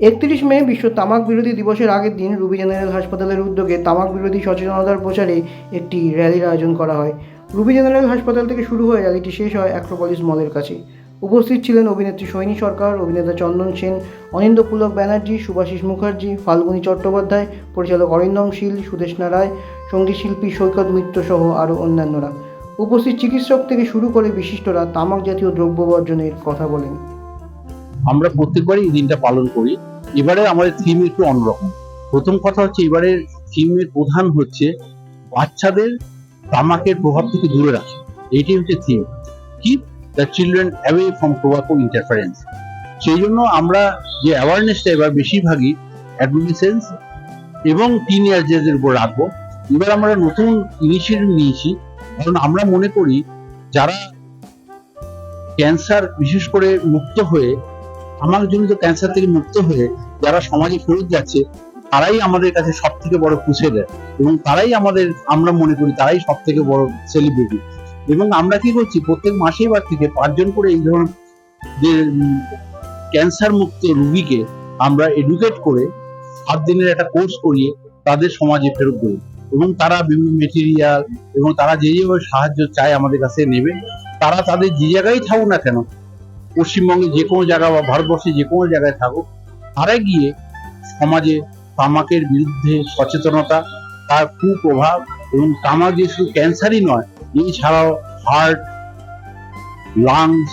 একত্রিশ মে বিশ্ব তামাক বিরোধী দিবসের আগের দিন রুবি জেনারেল হাসপাতালের উদ্যোগে তামাক বিরোধী সচেতনতার প্রচারে একটি র্যালির আয়োজন করা হয়। রুবি জেনারেল হাসপাতাল থেকে শুরু হয়ে র্যালিটি শেষ হয় অ্যাক্রোপলিস মলের কাছে। উপস্থিত ছিলেন অভিনেত্রী সৈনী সরকার, অভিনেতা চন্দন সেন, অনিন্দ্য পুলক ব্যানার্জি, সুভাষিস মুখার্জি, ফাল্গুনী চট্টোপাধ্যায়, পরিচালক অরিন্দম শীল, সুদেষ্ণা রায় সংগীত শিল্পী সৈকত মিত্র সহ আরও অন্যান্যরা। উপস্থিত চিকিৎসক থেকে শুরু করে বিশিষ্টরা তামাক জাতীয় দ্রব্য বর্জনের কথা বলেন। আমরা প্রত্যেকবারই এই দিনটা পালন করি। এবারে আমাদের থিম একটু অন্যরকম। প্রথম কথা হচ্ছে এবারের থিমের প্রধান হচ্ছে বাচ্চাদের তামাকের প্রভাব থেকে দূরে রাখা। এইটি হচ্ছে theme keep the children away from tobacco interference সেই জন্য আমরা যে অ্যাওয়ারনেসটা এবার বেশিরভাগই অ্যাডমিনিসেন্স এবং টিন ইয়ার্সদের উপর রাখব। এবার আমরা নতুন ইনিশিয়েটিভ নিয়েছি। কারণ আমরা মনে করি যারা ক্যান্সার বিশেষ করে মুক্ত হয়ে আমার জনিত ক্যান্সার থেকে মুক্ত হয়ে যারা সমাজে ফেরত যাচ্ছে, তারাই আমাদের কাছে সব থেকে বড় খুশে দেয় এবং তারাই আমাদের, আমরা মনে করি তারাই সব থেকে বড় সেলিব্রিটি এবং আমরা কি করছি? প্রত্যেক মাসে এবার থেকে পাঁচজন করে এই ধরনের যে ক্যান্সার মুক্ত রুগীকে আমরা এডুকেট করে সাত দিনের একটা কোর্স করিয়ে তাদের সমাজে ফেরত দেবো। এবং তারা বিভিন্ন মেটেরিয়াল এবং তারা যে যেভাবে সাহায্য চায় আমাদের কাছে নেবে, তারা তাদের যে জায়গায় থাকুক না কেন, পশ্চিমবঙ্গে যে কোনো জায়গা বা ভারতবর্ষে যে কোনো জায়গায় থাকুক, তারা গিয়ে সমাজে তামাকের বিরুদ্ধে সচেতনতা, তার কুপ্রভাব এবং তামাক যে শুধু ক্যান্সারই নয়, এছাড়াও হার্ট লাংস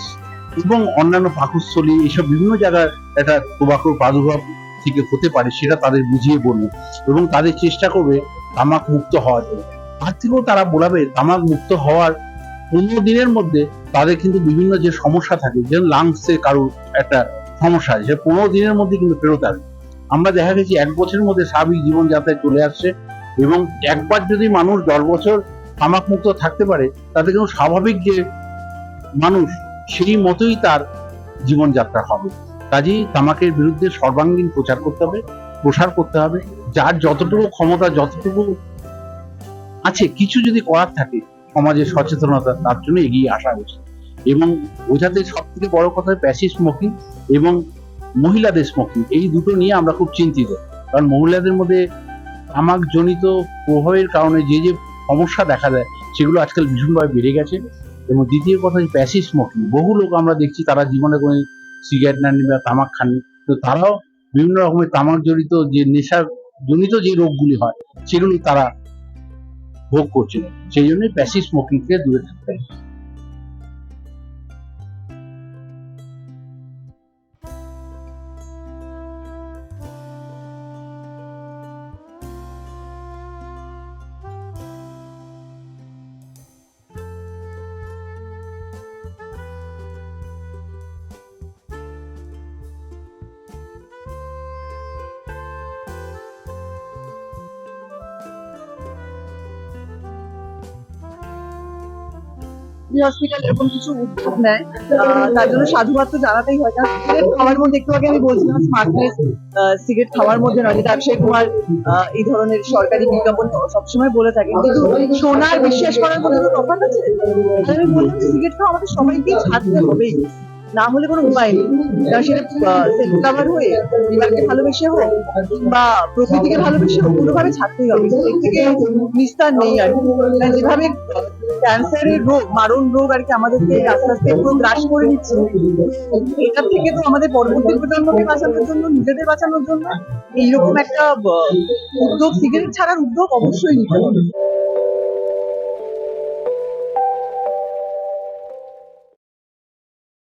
এবং অন্যান্য পাকস্থলী এইসব বিভিন্ন জায়গায় একটা টোবাকোর প্রাদুর্ভাব থেকে হতে পারে, সেটা তাদের বুঝিয়ে বলবে এবং তাদের চেষ্টা করবে তামাক মুক্ত হওয়ার জন্য। তার থেকেও তারা বলাবে তামাক মুক্ত হওয়ার পনেরো দিনের মধ্যে তাদের কিন্তু বিভিন্ন যে সমস্যা থাকে, যেমন লাংসে কারোর একটা সমস্যা আছে পনেরো দিনের মধ্যে কিন্তু ফেরত আসবে। আমরা দেখা গেছি এক বছরের মধ্যে স্বাভাবিক জীবনযাত্রায় চলে আসছে এবং একবার যদি মানুষ দশ বছর তামাক মুক্ত থাকতে পারে, তাতে কিন্তু স্বাভাবিক যে মানুষ, সেই মতোই তার জীবনযাত্রা হবে। কাজেই তামাকের বিরুদ্ধে সর্বাঙ্গীন প্রচার করতে হবে, প্রসার করতে হবে। যার যতটুকু ক্ষমতা, যতটুকু আছে, কিছু যদি করার থাকে সমাজের সচেতনতা, তার জন্য এগিয়ে আসা উচিত। এবং বোঝাতে সব থেকে বড় কথা প্যাসিভ স্মোকিং এবং মহিলাদের স্মোকিং। এই দুটো নিয়ে আমরা খুব চিন্তিত। কারণ মহিলাদের মধ্যে তামাক জনিত প্রভাবের কারণে যে যে সমস্যা দেখা দেয়, সেগুলো আজকাল ভীষণভাবে বেড়ে গেছে। এবং দ্বিতীয় কথা যে প্যাসিভ স্মোকিং। বহু লোক আমরা দেখছি তারা জীবনে কোনো সিগারেট নেননি বা তামাক খাননি। তো তারাও বিভিন্ন রকমের তামাক জড়িত যে নেশা জনিত যে রোগগুলি হয়, সেগুলি তারা ভোগ করছিল সেই জন্যই প্যাসিভ স্মোকিং থেকে দূরে থাকতে হসপিটাল এরকম কিছু উদ্যোগ নেয় তার জন্য সাধুবাদ তো জানাতেই হয়। কারণ সিগারেট খাওয়ার মধ্যে একটু আগে আমি বলছিলাম স্মার্টনেস সিগারেট খাওয়ার মধ্যে নয়, যেটা অক্ষয় কুমার এই ধরনের সরকারি বিজ্ঞাপন সবসময় বলে থাকে। কিন্তু সোনার বিশ্বাস করার মধ্যে তো তফাৎ আছে। আমি বললাম সিগারেট খাওয়া আমাদের সবাইকেই ছাড়তে হবেই। না হলে কোনো উপায় নেই। কারণ সেটা কাভার হয়ে পরিবারকে ভালোবেসে হোক বা প্রকৃতিকে ভালোবেসে হোক, কোনোভাবে ছাড়তেই হবে। এর থেকে নিস্তার নেই আর। যেভাবে ক্যান্সারের রোগ, মারণ রোগ আর কি আমাদেরকে আস্তে আস্তে পুরো গ্রাস করে নিচ্ছে এটা থেকে তো আমাদের পরবর্তী প্রজন্মকে বাঁচানোর জন্য, নিজেদের বাঁচানোর জন্য এইরকম একটা উদ্যোগ, সিগারেট ছাড়ার উদ্যোগ অবশ্যই নিতে হবে।